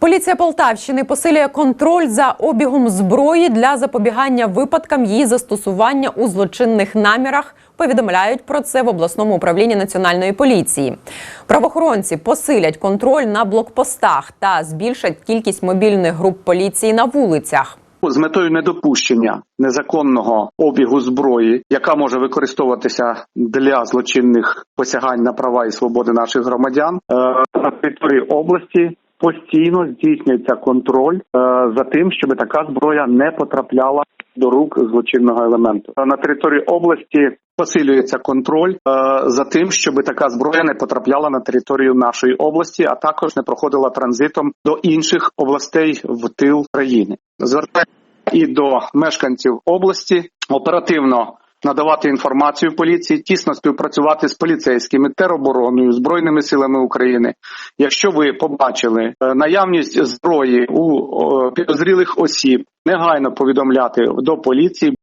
Поліція Полтавщини посилює контроль за обігом зброї для запобігання випадкам її застосування у злочинних намірах. Повідомляють про це в обласному управлінні національної поліції. Правоохоронці посилять контроль на блокпостах та збільшать кількість мобільних груп поліції на вулицях. з метою недопущення незаконного обігу зброї, яка може використовуватися для злочинних посягань на права і свободи наших громадян е, на території області. Постійно здійснюється контроль е, за тим, щоб така зброя не потрапляла до рук злочинного елементу. На території області посилюється контроль е, за тим, щоб така зброя не потрапляла на територію нашої області, а також не проходила транзитом до інших областей в тил країни. Звертаю і до мешканців області оперативно надавати інформацію поліції, тісно співпрацювати з поліцейськими, теробороною, збройними силами України. Якщо ви побачили е, наявність зброї у підозрілих осіб, негайно повідомляти до поліції.